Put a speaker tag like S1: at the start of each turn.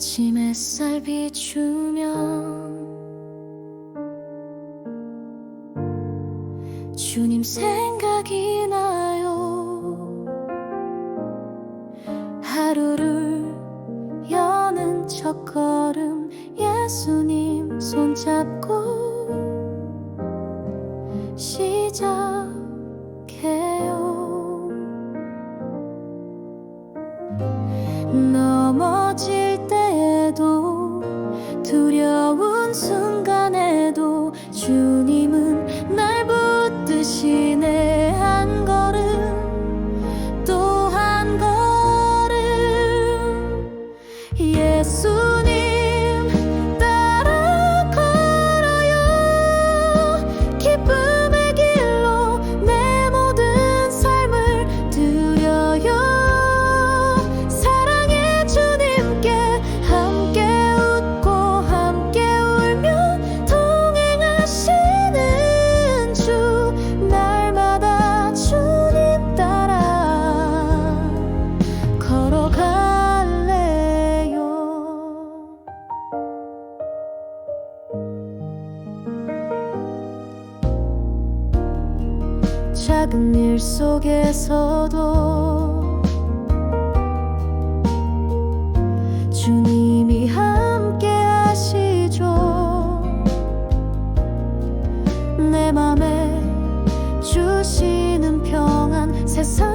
S1: 아침 햇살 비추면 주님 생각이 나요. 하루를 여는 첫 걸음 예수님 손잡고 시작해요. 넘어질 두려운 순간에도 주님은 날 붙드시네. 한 걸음 또 한 걸음. 예수 작은 일 속에서도 주님이 함께 하시죠. 내 맘에 주시는 평안 세상